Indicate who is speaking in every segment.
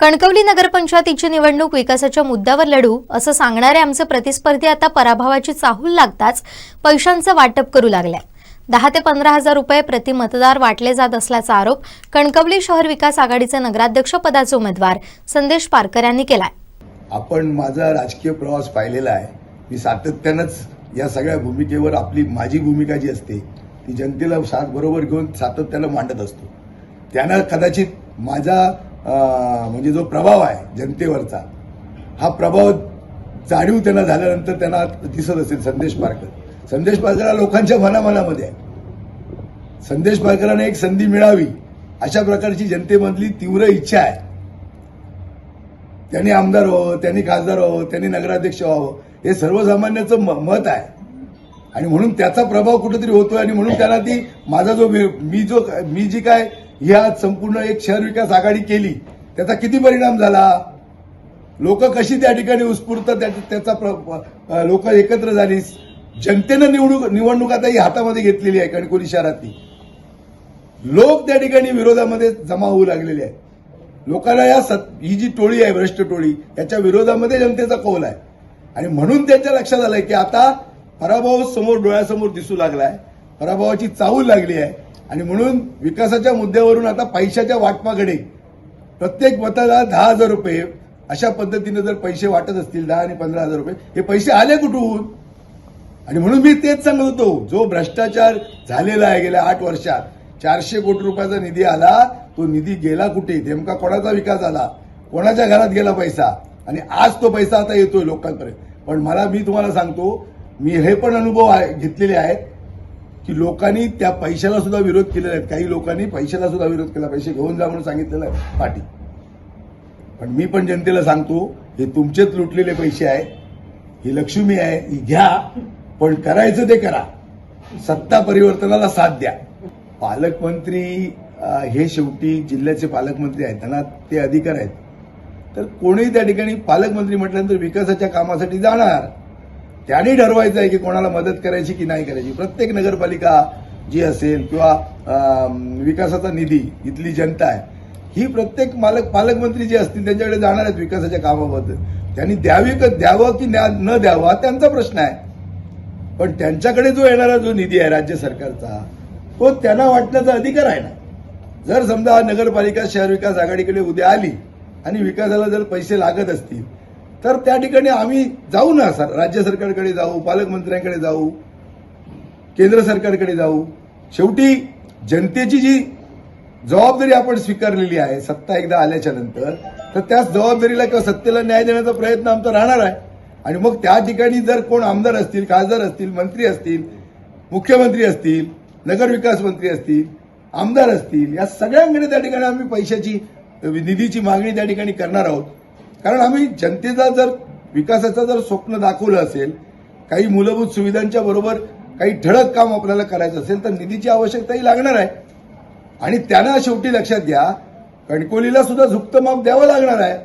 Speaker 1: कणकवली नगरपंचायतीची निवडणूक विकासाच्या मुद्द्यावर लढू असं सांगणारे आमचे प्रतिस्पर्धी आता पराभवाची चाहूल लागताच पैशांचं वाटप करू लागल्या दहा ते पंधरा हजार रुपये प्रति मतदार वाटले जात असल्याचा आरोप कणकवली शहर विकास आघाडीचे नगराध्यक्ष पदाचे उमेदवार संदेश पारकर यांनी केलाय.
Speaker 2: आपण माझा राजकीय प्रवास पाहिलेला आहे. मी सातत्यानंच या सगळ्या भूमिकेवर आपली माझी भूमिका जी असते ती जनतेला साथ बरोबर घेऊन सातत्यानं मांडत असतो. त्यानं कदाचित माझा म्हणजे जो प्रभाव आहे जनतेवरचा हा प्रभाव जाणीव त्यांना झाल्यानंतर त्यांना दिसत असेल संदेश पारकर संदेश पारकर हा लोकांच्या मनामनामध्ये आहे. संदेश पारकरांना एक संधी मिळावी अशा प्रकारची जनतेमधली तीव्र इच्छा आहे. त्यांनी आमदार व्हावं त्यांनी खासदार व्हावं त्यांनी नगराध्यक्ष व्हावं हे सर्वसामान्याचं म- मत आहे. आणि म्हणून त्याचा प्रभाव कुठेतरी होतोय आणि म्हणून त्याला ती माझा जो मी जो मी जी काय ह्या संपूर्ण एक शहर विकास आघाडी केली त्याचा किती परिणाम झाला? लोक कशी त्या ठिकाणी उत्स्फूर्त त्याचा लोक एकत्र झाली? जनतेनं निवडणूक निवडणूक आता ही हातामध्ये घेतलेली आहे कणकोली शहरातली. लोक त्या ठिकाणी विरोधामध्ये जमा होऊ लागलेले आहेत. लोकांना या सत ही जी टोळी आहे भ्रष्ट टोळी याच्या विरोधामध्ये जनतेचा कौल आहे. आणि म्हणून त्यांच्या लक्षात आलंय की आता पराभव समोर डोळ्यासमोर दिसू लागलाय. पराभवाची चाहूल लागली आहे. आणि म्हणून विकासाच्या मुद्द्यावरून आता पैशाच्या वाटपाकडे प्रत्येक मताला दहा हजार रुपये अशा पद्धतीने जर पैसे वाटत असतील दहा आणि पंधरा हजार रुपये हे पैसे आले कुठून? आणि म्हणून मी तेच सांगत होतो जो भ्रष्टाचार झालेला आहे गेल्या आठ वर्षात चारशे कोटी रुपयाचा निधी आला तो निधी गेला कुठे? नेमका कोणाचा विकास आला कोणाच्या घरात गेला पैसा? आणि आज तो पैसा आता येतोय लोकांपर्यंत. पण मला मी तुम्हाला सांगतो मी हे पण अनुभव आहे- घेतलेले आहेत की लोकांनी त्या पैशाला सुद्धा विरोध केलेला आहे काही लोकांनी पैशाला सुद्धा विरोध केला. पैसे घेऊन जा म्हणून सांगितलेलं आहे. पाठी पण मी पण जनतेला सांगतो हे तुमचेच लुटलेले पैसे आहे. ही लक्ष्मी आहे. ही घ्या. पण करायचं ते करा. सत्ता परिवर्तनाला साथ द्या. पालकमंत्री हे शेवटी जिल्ह्याचे पालकमंत्री आहेत. त्यांना ते अधिकार आहेत. तर कोणीही त्या ठिकाणी पालकमंत्री म्हटल्यानंतर विकासाच्या कामासाठी जाणार. त्यांनी ठरवायचं आहे की कोणाला मदत करायची की नाही करायची. प्रत्येक नगरपालिका जी असेल किंवा विकासाचा निधी इथली जनता आहे ही प्रत्येक मालक पालकमंत्री जे असतील त्यांच्याकडे जाणार आहेत विकासाच्या कामाबद्दल त्यांनी द्यावी का द्यावं की न्या- न द्यावं हा त्यांचा प्रश्न आहे. पण त्यांच्याकडे जो येणारा जो निधी आहे राज्य सरकारचा तो त्यांना वाटण्याचा अधिकार आहे ना. जर समजा नगरपालिका शहर विकास आघाडीकडे उद्या आली आणि विकासाला जर पैसे लागत असतील तर त्या ठिकाणी आम्ही जाऊ ना सर. राज्य सरकारकडे जाऊ पालकमंत्र्यांकडे जाऊ केंद्र सरकारकडे जाऊ. शेवटी जनतेची जी जबाबदारी आपण स्वीकारलेली आहे सत्ता एकदा आल्याच्यानंतर तर त्याच जबाबदारीला किंवा सत्तेला न्याय देण्याचा प्रयत्न आमचा राहणार आहे. आणि मग त्या ठिकाणी जर कोण आमदार असतील खासदार असतील मंत्री असतील मुख्यमंत्री असतील नगरविकास मंत्री असतील आमदार असतील या सगळ्यांकडे त्या ठिकाणी आम्ही पैशाची निधीची मागणी त्या ठिकाणी करणार आहोत. कारण आम्ही जनतेचा जर विकासाचं जर स्वप्न दाखवलं असेल काही मूलभूत सुविधांच्या बरोबर काही ठळक काम आपल्याला करायचं असेल तर निधीची आवश्यकताही लागणार आहे. आणि त्यांना शेवटी लक्षात घ्या कणकोलीला सुद्धा झुक्त माप द्यावं लागणार आहे.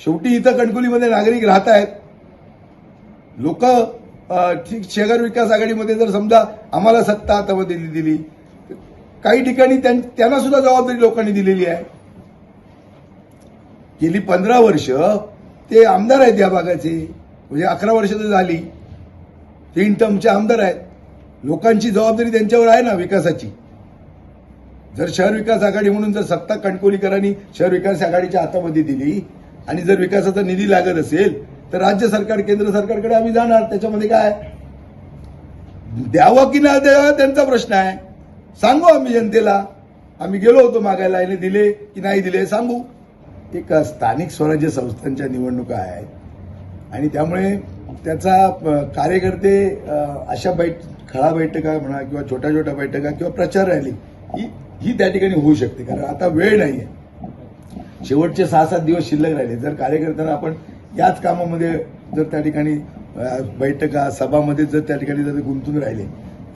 Speaker 2: शेवटी इथं कणकोलीमध्ये नागरिक राहत आहेत. लोक ठीक शहर विकास आघाडीमध्ये जर समजा आम्हाला सत्ता हातामध्ये दिली काही ठिकाणी त्यां- त्यांना सुद्धा जबाबदारी लोकांनी दिलेली आहे. गेली पंधरा वर्ष ते आमदार आहेत या भागाचे. म्हणजे अकरा वर्ष तर झाली. तीन टर्मचे आमदार आहेत. लोकांची जबाबदारी त्यांच्यावर आहे ना विकासाची. जर शहर विकास आघाडी म्हणून जर सत्ता कणकोलीकरांनी शहर विकास आघाडीच्या हातामध्ये दिली आणि जर विकासाचा निधी लागत असेल तर राज्य सरकार केंद्र सरकारकडे आम्ही जाणार. त्याच्यामध्ये काय? द्यावं की ना द्यावा त्यांचा प्रश्न आहे. सांगू आम्ही जनतेला. आम्ही गेलो होतो मागायला याने दिले की नाही दिले सांगू. एक स्थानिक स्वराज्य संस्थांच्या निवडणुका आहेत. आणि त्यामुळे त्याचा कार्यकर्ते अशा बैठ खळा बैठका म्हणा किंवा छोट्या छोट्या बैठका किंवा प्रचार रॅली ही ही त्या ठिकाणी होऊ शकते. कारण आता वेळ नाही आहे. शेवटचे सहा सात दिवस शिल्लक राहिले. जर कार्यकर्त्यांना आपण याच कामामध्ये जर त्या ठिकाणी बैठका सभामध्ये जर त्या ठिकाणी जर गुंतून राहिले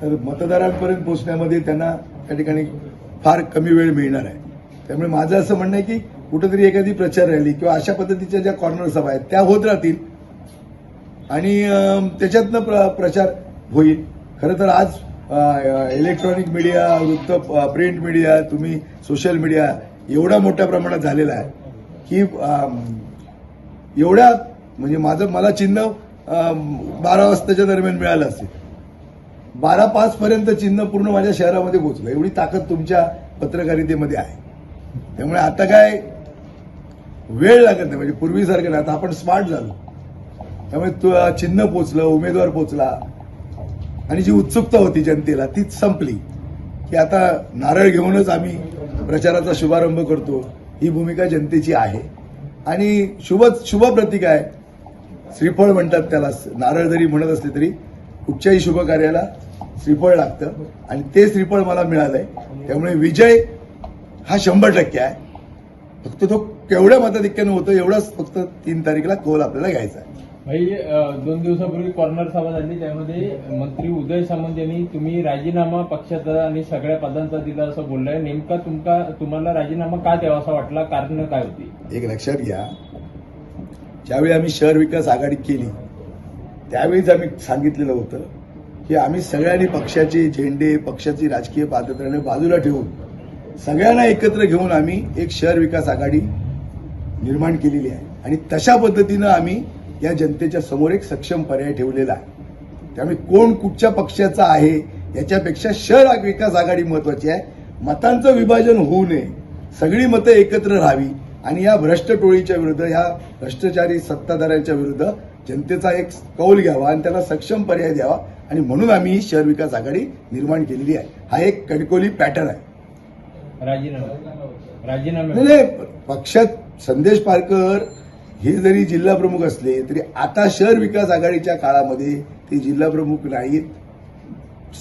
Speaker 2: तर मतदारांपर्यंत पोहोचण्यामध्ये त्यांना त्या ठिकाणी फार कमी वेळ मिळणार आहे. त्यामुळे माझं असं म्हणणं आहे की कुठेतरी एखादी प्रचार रॅली किंवा अशा पद्धतीच्या ज्या कॉर्नर सभा आहेत त्या होत राहतील. आणि त्याच्यातनं प्र प्रचार होईल. खरं तर आज इलेक्ट्रॉनिक मीडिया वृत्त प्रिंट मीडिया तुम्ही सोशल मीडिया एवढा मोठ्या प्रमाणात झालेला आहे की एवढ्या म्हणजे माझं मला चिन्ह बारा वाजताच्या दरम्यान मिळालं असेल. बारा पाच पर्यंत चिन्ह पूर्ण माझ्या शहरामध्ये पोहोचलं. एवढी ताकद तुमच्या पत्रकारितेमध्ये आहे. त्यामुळे आता काय वेळ लागत नाही. म्हणजे पूर्वीसारखं नाही. आता आपण स्मार्ट झालो. त्यामुळे तु- चिन्ह पोचलं उमेदवार पोचला. आणि जी उत्सुकता होती जनतेला तीच संपली. की आता नारळ घेऊनच आम्ही प्रचाराचा शुभारंभ करतो. ही भूमिका जनतेची आहे. आणि शुभ शुभ प्रतीक आहे. श्रीफळ म्हणतात त्याला. नारळ जरी म्हणत असले तरी कुठच्याही शुभ कार्याला श्रीफळ लागतं. आणि ते श्रीफळ मला मिळालंय. त्यामुळे विजय हा शंभर टक्के आहे. फक्त तो केवढ्या मताधिक्यानं होतं एवढाच फक्त तीन तारीखला कौल आपल्याला घ्यायचा आहे.
Speaker 3: भाई दोन दिवसापूर्वी कॉर्नर सभा झाली त्यामध्ये मंत्री उदय सामंत यांनी तुम्ही राजीनामा पक्षाचा आणि सगळ्या पदांचा दिला असं बोललाय. नेमका तुमका तुम्हाला राजीनामा का द्यावासा वाटला? कारण काय होती?
Speaker 2: एक लक्षात घ्या. ज्यावेळी आम्ही शहर विकास आघाडी केली त्यावेळीच आम्ही सांगितलेलं होतं की आम्ही सगळ्यांनी पक्षाचे झेंडे पक्षाची राजकीय पात्रत्याने बाजूला ठेवून सगळ्यांना एकत्र घेऊन आम्ही एक शहर विकास आघाडी निर्माण केलेली आहे. आणि तशा पद्धतीनं आम्ही या जनतेच्या समोर एक सक्षम पर्याय ठेवलेला आहे. त्यामुळे कोण कुठच्या पक्षाचा आहे याच्यापेक्षा शहर विकास आघाडी महत्वाची आहे. मतांचं विभाजन होऊ नये. सगळी मतं एकत्र राहावी. आणि या भ्रष्ट टोळीच्या विरुद्ध या भ्रष्टाचारी सत्ताधाऱ्यांच्या विरुद्ध जनतेचा एक कौल घ्यावा आणि त्याला सक्षम पर्याय द्यावा. आणि म्हणून आम्ही ही शहर विकास आघाडी निर्माण केलेली आहे. हा एक कणकोली पॅटर्न आहे.
Speaker 3: राजीनामा. राजीनामे.
Speaker 2: पक्षात संदेश पारकर हे जरी जिल्हा प्रमुख असले तरी आता शहर विकास आघाडीच्या काळामध्ये ते जिल्हा प्रमुख नाहीत.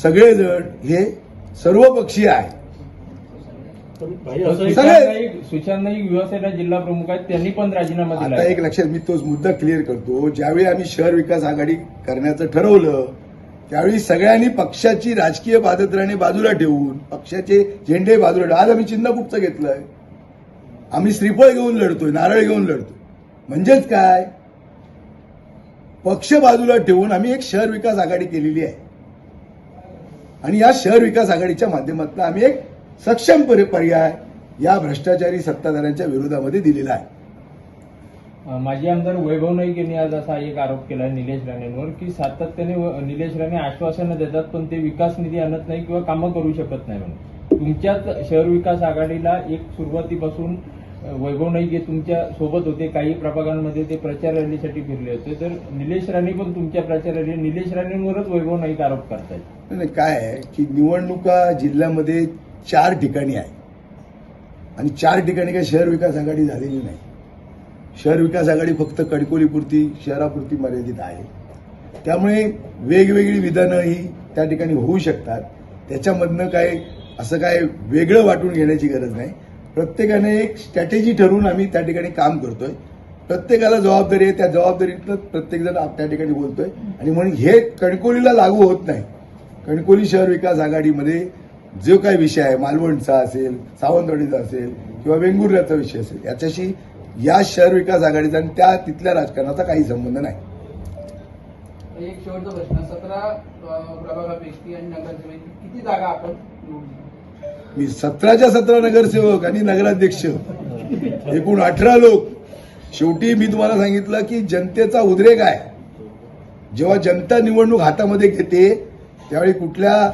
Speaker 2: सगळेजण हे सर्वपक्षीय आहे
Speaker 3: सुशांत
Speaker 2: सगळे-
Speaker 3: नाईक सुशांत नाईक युवासेना जिल्हा प्रमुख आहेत त्यांनी पण राजीनामा
Speaker 2: आता एक लक्षात मी तोच मुद्दा क्लिअर करतो. ज्यावेळी आम्ही शहर विकास आघाडी करण्याचं ठरवलं त्यावेळी सगळ्यांनी पक्षाची राजकीय पादत्राणे बाजूला ठेवून पक्षाचे झेंडे बाजूला आज आम्ही चिन्ह कुठचं घेतलंय. आम्ही श्रीफळ घेऊन लढतोय नारळ घेऊन लढतोय. म्हणजेच काय? पक्ष बाजूला ठेवून आम्ही एक शहर विकास आघाडी केलेली आहे. आणि या शहर विकास आघाडीच्या माध्यमातून आम्ही एक सक्षम पर्याय या भ्रष्टाचारी सत्ताधाऱ्यांच्या विरोधामध्ये दिलेला आहे.
Speaker 3: माजी आमदार वैभव नाईक यांनी आज असा एक आरोप केला निलेश राणेंवर की सातत्याने निलेश राणे आश्वासनं देतात पण ते विकास निधी आणत नाही किंवा कामं करू शकत नाही म्हणून. तुमच्याच शहर विकास आघाडीला एक सुरुवातीपासून वैभव नाईक हे तुमच्यासोबत होते काही प्रभागांमध्ये ते प्रचार रॅलीसाठी फिरले होते. तर निलेश राणे पण तुमच्या प्रचार रॅली निलेश राणेंवरच वैभव नाईक आरोप करतायत.
Speaker 2: नाही, काय आहे की निवडणुका जिल्ह्यामध्ये चार ठिकाणी आहे. आणि चार ठिकाणी काही शहर विकास आघाडी झालेली नाही. शहर विकास आघाडी फक्त कडकोलीपुरती शहरापुरती मर्यादित आहे. त्यामुळे वेगवेगळी विधानं ही त्या ठिकाणी होऊ शकतात. त्याच्यामधनं काय असं काय वेगळं वाटून घेण्याची गरज नाही. प्रत्येकाने एक स्ट्रॅटेजी ठरवून आम्ही त्या ठिकाणी काम करतोय. प्रत्येकाला जबाबदारी आहे त्या जबाबदारीतनं प्रत्येकजण आप- त्या ठिकाणी बोलतोय. आणि म्हणून हे कणकोलीला लागू होत नाही. कणकोली शहर विकास आघाडीमध्ये जो काही विषय आहे मालवणचा असेल सावंतवाडीचा असेल किंवा वेंगुर्ल्याचा विषय असेल याच्याशी या शहर विकास आघाडीचा आणि त्या तिथल्या राजकारणाचा काही संबंध नाही.
Speaker 4: एक शेवटचा प्रश्न. सतरा प्रभागापैकी आणि नगरसेवेची किती जागा आपण
Speaker 2: मी सतराच्या सतरा नगरसेवक आणि नगराध्यक्ष. एकूण अठरा लोक. शेवटी मी तुम्हाला सांगितलं की जनतेचा उद्रेक आहे. जेव्हा जनता निवडणूक हातामध्ये घेते त्यावेळी कुठल्या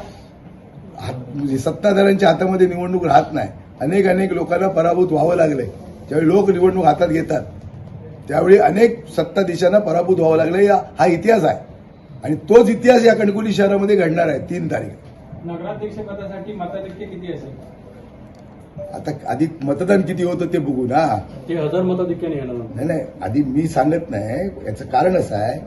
Speaker 2: हात- म्हणजे सत्ताधाऱ्यांच्या हातामध्ये निवडणूक राहत नाही. अनेक अनेक लोकांना पराभूत व्हावं लागलंय. ज्यावेळी लोक निवडणूक हातात घेतात. त्यावेळी अनेक सत्ताधीशांना पराभूत व्हावं लागलंय. हा- हा इतिहास आहे. आणि तोच इतिहास या कणकुली शहरामध्ये घडणार आहे. तीन तारीख.
Speaker 3: नगराध्यक्ष पदासाठी मताधिक्य किती असेल?
Speaker 2: आता आधी मतदान किती होतं ते बघू ना.
Speaker 5: ते हजार मताधिक्याने येणार.
Speaker 2: नाही नाही आधी मी सांगत नाही. याचं कारण असं आहे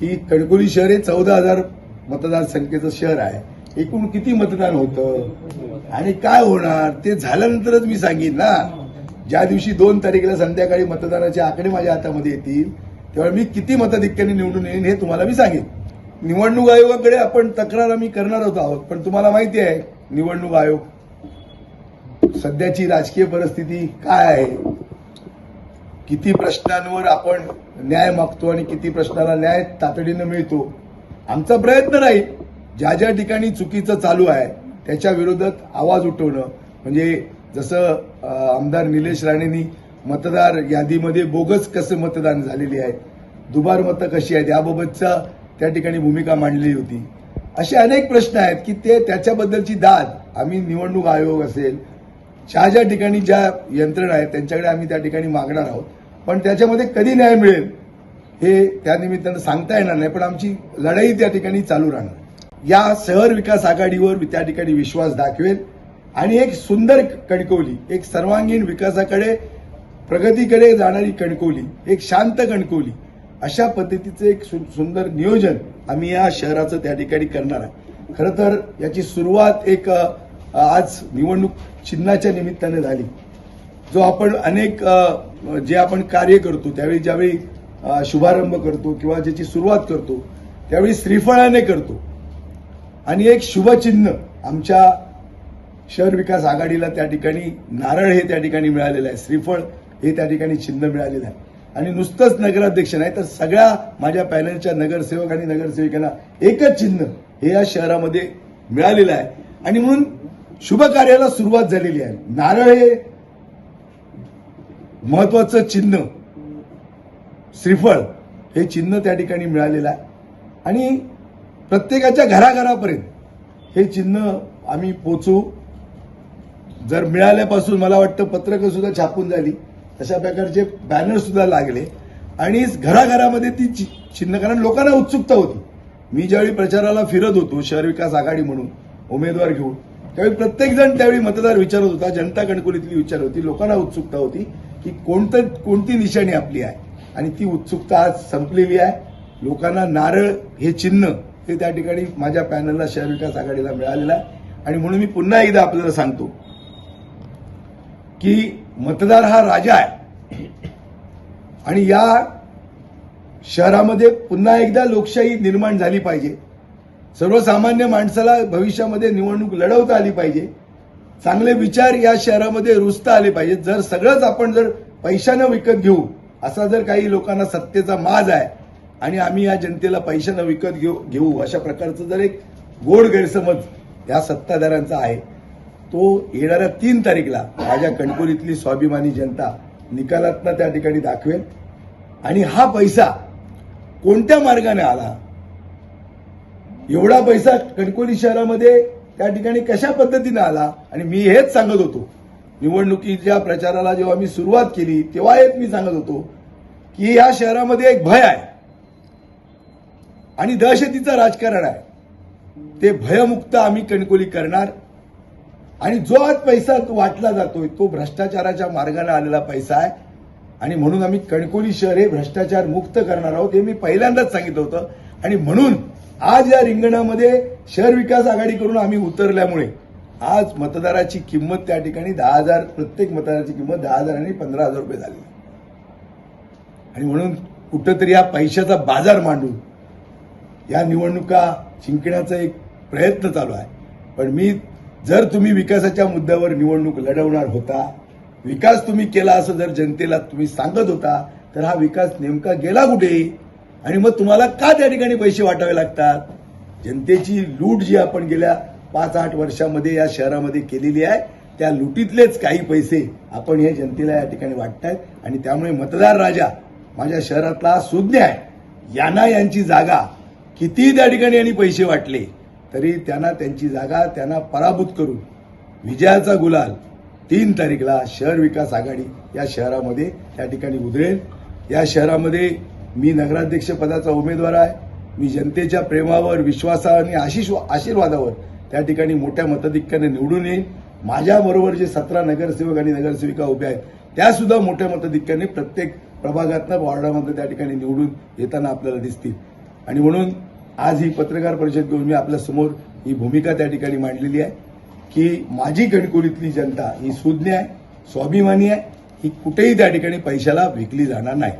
Speaker 2: की कणकोली शहर हे चौदा हजार मतदारसंख्येचं शहर आहे. एकूण किती मतदान होतं? आणि काय होणार? ते झाल्यानंतरच मी सांगेन ना. ज्या दिवशी दोन तारखेला संध्याकाळी मतदानाचे आकडे माझ्या हातामध्ये येतील तेव्हा मी किती मताधिक्याने निवडून येईन हे तुम्हाला मी सांगेन. निवडणूक आयोगाकडे आपण तक्रार आम्ही करणार होतो आहोत पण तुम्हाला माहिती आहे निवडणूक आयोग सध्याची राजकीय परिस्थिती काय आहे? किती प्रश्नांवर आपण न्याय मागतो आणि किती प्रश्नाला न्याय तातडीनं मिळतो आमचा प्रयत्न राहील ज्या ज्या ठिकाणी चुकीचं चालू आहे त्याच्या विरोधात आवाज उठवणं. म्हणजे जसं आमदार निलेश राणेंनी मतदार यादीमध्ये बोगस कसं मतदान झालेली आहे दुबार मतं कशी आहेत याबाबतचा त्या ठिकाणी भूमिका मांडली होती. असे अनेक प्रश्न आहेत की ते त्याच्याबद्दलची दाद आम्ही निवडणूक आयोग असेल ज्या ज्या ठिकाणी ज्या यंत्रणा आहेत त्यांच्याकडे आम्ही त्या ठिकाणी मागणार आहोत. पण त्याच्यामध्ये कधी न्याय मिळेल हे त्यानिमित्तानं सांगता येणार नाही पण आमची लढाई त्या ठिकाणी चालू राहणार. या शहर विकास आघाडीवर त्या ठिकाणी विश्वास दाखवेल. आणि एक सुंदर कणकवली एक सर्वांगीण विकासाकडे प्रगतीकडे जाणारी कणकवली एक शांत कणकवली अशा पद्धतीचं एक सु- सुंदर नियोजन आम्ही या शहराचं त्या ठिकाणी करणार आहे. खरं तर याची सुरुवात एक आज निवडणूक चिन्हाच्या निमित्ताने झाली. जो आपण अनेक जे आपण कार्य करतो त्यावेळी ज्यावेळी शुभारंभ करतो किंवा ज्याची सुरुवात करतो त्यावेळी श्रीफळाने करतो. आणि एक शुभचिन्ह आमच्या शहर विकास आघाडीला त्या ठिकाणी नारळ हे त्या ठिकाणी मिळालेलं आहे. श्रीफळ हे त्या ठिकाणी चिन्ह मिळालेलं आहे. आणि नुसतंच नगराध्यक्ष नाही तर सगळ्या माझ्या पॅनलच्या नगरसेवक आणि नगरसेविकांना एकच चिन्ह हे या शहरामध्ये मिळालेलं आहे. आणि म्हणून शुभ कार्याला सुरुवात झालेली आहे. नारळ हे महत्वाचं चिन्ह श्रीफळ हे चिन्ह त्या ठिकाणी मिळालेलं आहे. आणि प्रत्येकाच्या घराघरापर्यंत हे चिन्ह आम्ही पोचवू. जर मिळाल्यापासून मला वाटतं पत्रकं सुद्धा छापून झाली. तशा प्रकारचे बॅनर सुद्धा लागले. आणि घराघरामध्ये ती चि- चिन्ह कारण लोकांना उत्सुकता होती. मी ज्यावेळी प्रचाराला फिरत होतो शहर विकास आघाडी म्हणून उमेदवार घेऊन त्यावेळी प्रत्येक जण त्यावेळी मतदार विचारत होता जनता कणकुलीतली विचार होती लोकांना उत्सुकता होती की कोणतं कोणती निशाणी आपली आहे. आणि ती उत्सुकता आज संपलेली आहे. लोकांना नारळ हे चिन्ह हे त्या ठिकाणी माझ्या पॅनलला शहर विकास आघाडीला मिळालेलं आहे. आणि म्हणून मी पुन्हा एकदा आपल्याला सांगतो की मतदार हा राजा आहे. आणि या शहरामध्ये पुन्हा एकदा लोकशाही निर्माण झाली पाहिजे. सर्वसामान्य माणसाला भविष्यामध्ये निवडणूक लढवता आली पाहिजे. चांगले विचार या शहरामध्ये रुजता आले पाहिजेत जर सगळंच आपण जर पैशानं विकत घेऊ असा जर काही लोकांना सत्तेचा माज आहे आणि आम्ही या जनतेला पैशानं विकत घेऊ घेऊ अशा प्रकारचं जर एक गोड गैरसमज या सत्ताधाऱ्यांचा आहे. तो येणाऱ्या तीन तारीखला माझ्या कणकोलीतली स्वाभिमानी जनता निकालातनं त्या ठिकाणी दाखवेल. आणि हा पैसा कोणत्या मार्गाने आला? एवढा पैसा कणकोली शहरामध्ये त्या ठिकाणी कशा पद्धतीने आला? आणि मी हेच सांगत होतो. निवडणुकीच्या प्रचाराला जेव्हा मी सुरुवात केली तेव्हा हेच मी सांगत होतो की या शहरामध्ये एक भय आहे. आणि दहशतीचं राजकारण आहे. ते भयमुक्त आम्ही कणकोली करणार. आणि जो आज पैसा तो वाटला जातोय तो भ्रष्टाचाराच्या मार्गाने आलेला पैसा आहे. आणि म्हणून आम्ही कणकोली शहर हे भ्रष्टाचार मुक्त करणार आहोत हे मी पहिल्यांदाच सांगितलं होतं. आणि म्हणून आज या रिंगणामध्ये शहर विकास आघाडीकडून आम्ही उतरल्यामुळे आज मतदाराची किंमत त्या ठिकाणी दहा हजार प्रत्येक मतदाराची किंमत दहा हजार आणि पंधरा हजार रुपये झाली. आणि म्हणून कुठंतरी हा पैशाचा बाजार मांडून या निवडणुका जिंकण्याचा एक प्रयत्न चालू आहे. पण मी जर तुम्ही विकासाच्या मुद्द्यावर निवडणूक लढवणार होता विकास तुम्ही केला असं जर जनतेला तुम्ही सांगत होता तर हा विकास नेमका गेला कुठे? आणि मग तुम्हाला का त्या ठिकाणी पैसे वाटावे लागतात? जनतेची लूट जी आपण गेल्या पाच आठ वर्षामध्ये या शहरामध्ये केलेली आहे त्या लुटीतलेच काही पैसे आपण हे जनतेला या ठिकाणी वाटतायत. आणि त्यामुळे मतदार राजा माझ्या शहरातला सुज्ञ आहे. यांना यांची जागा किती त्या ठिकाणी यांनी पैसे वाटले तरी त्यांना त्यांची जागा त्यांना पराभूत करून विजयाचा गुलाल तीन तारीखला शहर विकास आघाडी या शहरामध्ये त्या ठिकाणी उधळेल. या शहरामध्ये मी नगराध्यक्ष पदाचा उमेदवार आहे. मी जनतेच्या प्रेमावर विश्वासावर आणि आशिष आशीर्वादावर त्या ठिकाणी मोठ्या मताधिक्याने निवडून येईल. माझ्याबरोबर जे सतरा नगरसेवक आणि नगरसेविका उभ्या आहेत त्या सुद्धा मोठ्या मताधिक्याने प्रत्येक प्रभागातनं वॉर्डामध्ये त्या ठिकाणी निवडून येताना आपल्याला दिसतील. आणि म्हणून आज ही पत्रकार परिषद घेऊन मी आपल्यासमोर ही भूमिका त्या ठिकाणी मांडलेली आहे की माझी गणकोरीतली जनता ही सुज्ञ आहे स्वाभिमानी आहे ही कुठेही त्या ठिकाणी पैशाला विकली जाणार नाही.